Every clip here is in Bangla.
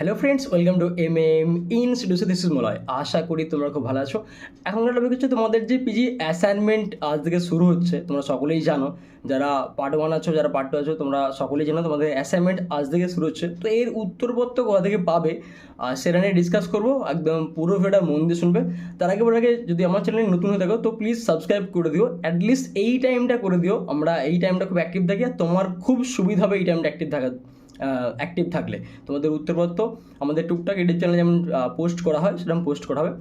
Hello friends welcome to M M in institution this is Malay আশা করি তোমরা খুব ভালো আছো। এখনকার টপিক হচ্ছে তোমাদের যে পিজি অ্যাসাইনমেন্ট আজ থেকে শুরু হচ্ছে, তোমরা সকলেই জানো। যারা পার্ট ওয়ান আছো, যারা পার্ট টু আছো, তোমরা সকলেই জানো তোমাদের অ্যাসাইনমেন্ট আজ থেকে শুরু হচ্ছে। তো এর উত্তরপত্র কোথা থেকে পাবে আর সেটা নিয়ে ডিসকাস করব। একদম পুরো ভিডিওটা মন দিয়ে শুনবে। তার আগে বলে যদি আমার চ্যানেলে নতুন হয়ে থাকো, তো প্লিজ সাবস্ক্রাইব করে দিও। অ্যাটলিস্ট এই টাইমটা করে দিও। আমরা এই টাইমটা খুব অ্যাক্টিভ থাকি আর তোমার খুব সুবিধা হবে এই টাইমটা অ্যাক্টিভ থাকা অ্যাক্টিভ থাকলে। তোমাদের উত্তরপত্র, আমাদের টুকটাক এডিট চ্যানেলে যেমন পোস্ট করা হয়, সেরকম পোস্ট করা হবে।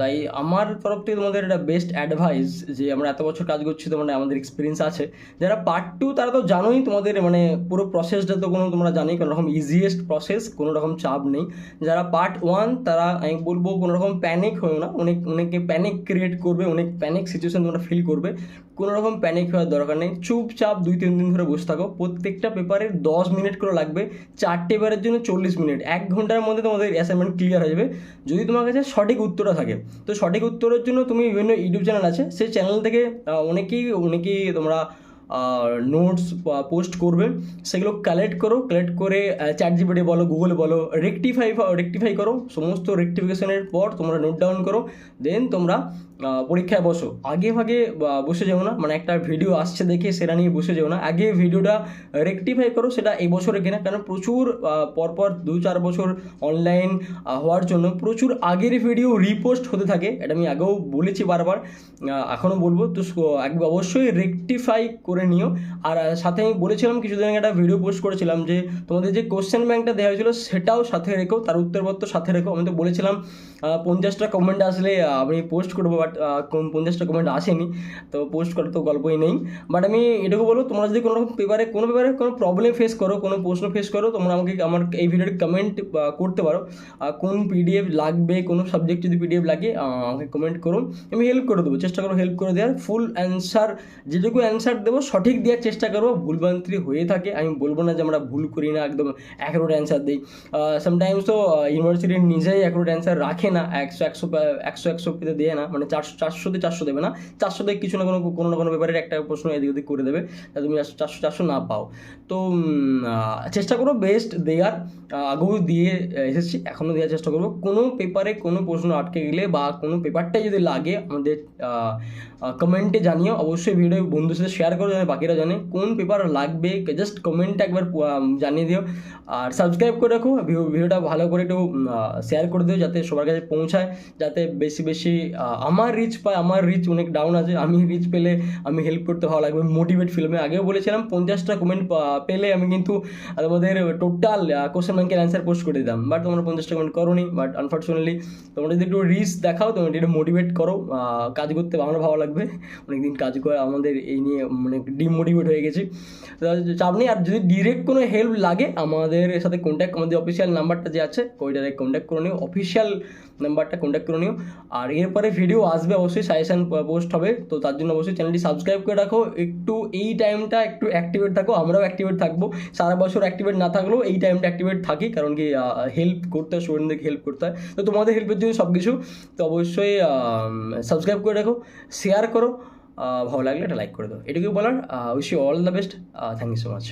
তাই আমার তরফ থেকে তোমাদের একটা বেস্ট অ্যাডভাইস যে আমরা এত বছর কাজ করছি তো মানে আমাদের এক্সপিরিয়েন্স আছে। যারা পার্ট টু তারা তো জানোই তোমাদের মানে পুরো প্রসেসটা তো কোনো তোমরা জানোই, কোনো রকম ইজিয়েস্ট প্রসেস কোনো রকম চাপ নেই। যারা পার্ট ওয়ান তারা আমি বলব কোনো রকম প্যানিক হয়েও না। অনেক, অনেকে প্যানিক ক্রিয়েট করবে, অনেক প্যানিক সিচুয়েশন তোমরা ফিল করবে। কোনো রকম প্যানিক হওয়ার দরকার নেই। চুপচাপ দুই, তিন দিন ধরে বসে থাকো। প্রত্যেকটা পেপারের দশ মিনিট করে লাগবে। চারটে পেপারের জন্য চল্লিশ মিনিট এক ঘণ্টার মধ্যে তোমাদের অ্যাসাইনমেন্ট ক্লিয়ার হয়ে যাবে। যদি তোমার কাছে সঠিক উত্তরটা থাকে। তো সঠিক উত্তরের জন্য তুমি বিভিন্ন ইউটিউব চ্যানেল আছে, সেই চ্যানেল থেকে অনেকেই অনেকেই তোমরা নোটস পোস্ট করবে। সেগুলো কালেক্ট করো কালেক্ট করে চ্যাট জিপিটি বলো গুগল বলো রেকটিফাই রেকটিফাই করো। সমস্ত রেকটিফিকেশনের পর তোমরা নোট ডাউন করো। দেন তোমরা পরীক্ষায় বসো। আগে ভাগে বসে যেও না। মানে একটা ভিডিও আসছে দেখে, সেটা নিয়ে বসে যেও না। আগে ভিডিওটা রেকটিফাই করো, সেটা এই বছরে কিনা। কারণ প্রচুর পরপর দু চার বছর অনলাইন হওয়ার জন্য প্রচুর আগের ভিডিও রিপোস্ট হতে থাকে। এটা আমি আগেও বলেছি বারবার। এখনও বলব। তো অবশ্যই রেকটিফাই করে নিও। আর সাথে আমি বলেছিলাম কিছুদিন আগে একটা ভিডিও পোস্ট করেছিলাম যে, তোমাদের যে কোশ্চেন ব্যাংকটা দেওয়া হয়েছিল সেটাও সাথে রেখো, তার উত্তরপত্র সাথে রেখো। আমি তো বলেছিলাম পঞ্চাশটা কমেন্ট আসলে আমি পোস্ট করব বাট পঞ্চাশটা কমেন্ট আসেনি। তো পোস্ট করার তো গল্পই নেই। বাট আমি এটুকু বলব, তোমরা যদি কোনো রকম পেপারে কোনো পেপারে কোনো প্রবলেম ফেস করো, কোনো প্রশ্ন ফেস করো, তোমরা আমাকে, আমার এই ভিডিওর কমেন্ট করতে পারো। কোন পিডিএফ লাগবে, কোনো সাবজেক্ট যদি পিডিএফ লাগে আমাকে কমেন্ট করুন আমি হেল্প করে দেবো, চেষ্টা করো হেল্প করে দেওয়ার। ফুল অ্যান্সার যেটুকু অ্যান্সার দেবো সঠিক দেওয়ার চেষ্টা করব, ভুলভ্রান্তি হয়ে থাকে। আমি বলব না যে আমরা ভুল করি না, একদম অ্যাকুরেট অ্যান্সার দিই। সামটাইমস তো ইউনিভার্সিটি নিজেই অ্যাকুরেট অ্যান্সার রাখে না, একশো একশো একশো একশো পেতে দেয় না। মানে চারশো চারশোতে চারশো দেবে না। চারশোতে কিছু না কোনো কোনো না কোনো ব্যাপারের একটা প্রশ্ন এদিক ওদিক করে দেবে। তা তুমি চারশো চারশো না পাও। তো চেষ্টা করো বেস্ট দেওয়ার। আগেও দিয়ে এসেছি, এখনও দেওয়ার চেষ্টা করব। কোনো পেপারে কোনো প্রশ্ন আটকে গেলে বা কোনো পেপারটাই যদি লাগে, আমাদের কমেন্টে জানিও। অবশ্যই ভিডিও বন্ধুর সাথে শেয়ার করো যাতে বাকিরা জানে কোন পেপার লাগবে জাস্ট কমেন্টে একবার জানিয়ে দিও। আর সাবস্ক্রাইব করে রাখো ভিডিও- ভিডিওটা ভালো করে একটু শেয়ার করে দিও যাতে সবার কাছে পৌঁছায়, যাতে বেশি বেশি আমার রিচ পায়, আমার রিচ অনেক ডাউন আছে, আমি রিচ পেলে আমি হেল্প করতে ভালো লাগবে। মোটিভেট ফিল্মে আগেও বলেছিলাম, পঞ্চাশটা কমেন্ট পেলে আমি কিন্তু আমাদের টোটাল কোশ্চেন ব্যাংকের অ্যান্সার পোস্ট করে দিতাম। বাট তোমরা পঞ্চাশটা কমেন্ট করোনি বাট আনফর্চুনেটলি তোমরা যদি একটু রিচ দেখাও, তোমরা একটু মোটিভেট করো কাজ করতে আমার ভালো লাগবে। অনেকদিন কাজ করে আমাদের এই নিয়ে মানে ডিমোটিভেট হয়ে গেছি। চাপ নেই, আর যদি ডিরেক্ট কোনো হেল্প লাগে, আমাদের সাথে কন্ট্যাক্ট আমাদের অফিসিয়াল নাম্বারটা যে আছে ওই ডাইরেক্ট কন্ট্যাক্ট করে নিও অফিসিয়াল নাম্বারটা কন্ট্যাক্ট করে নিও। আর এরপরে ভিডিও আসবে অবশ্যই সাজেশান পোস্ট হবে, তো তার জন্য অবশ্যই চ্যানেলটি সাবস্ক্রাইব করে রাখো। একটু এই টাইমটা একটু অ্যাক্টিভেট থাকো, আমরাও অ্যাক্টিভেট থাকব। সারা বছর অ্যাক্টিভেট না থাকলেও এই টাইমটা অ্যাক্টিভেট থাকি, কারণ কি হেল্প করতে হয় স্টুডেন্টদেরকে হেল্প করতে হয়। তো তোমাদের হেল্পের জন্য সব কিছু তো অবশ্যই সাবস্ক্রাইব করে রাখো শেয়ার করো। ভালো লাগলে একটা লাইক করে দাও। এটুকুই বলার wish you all the best thank you so much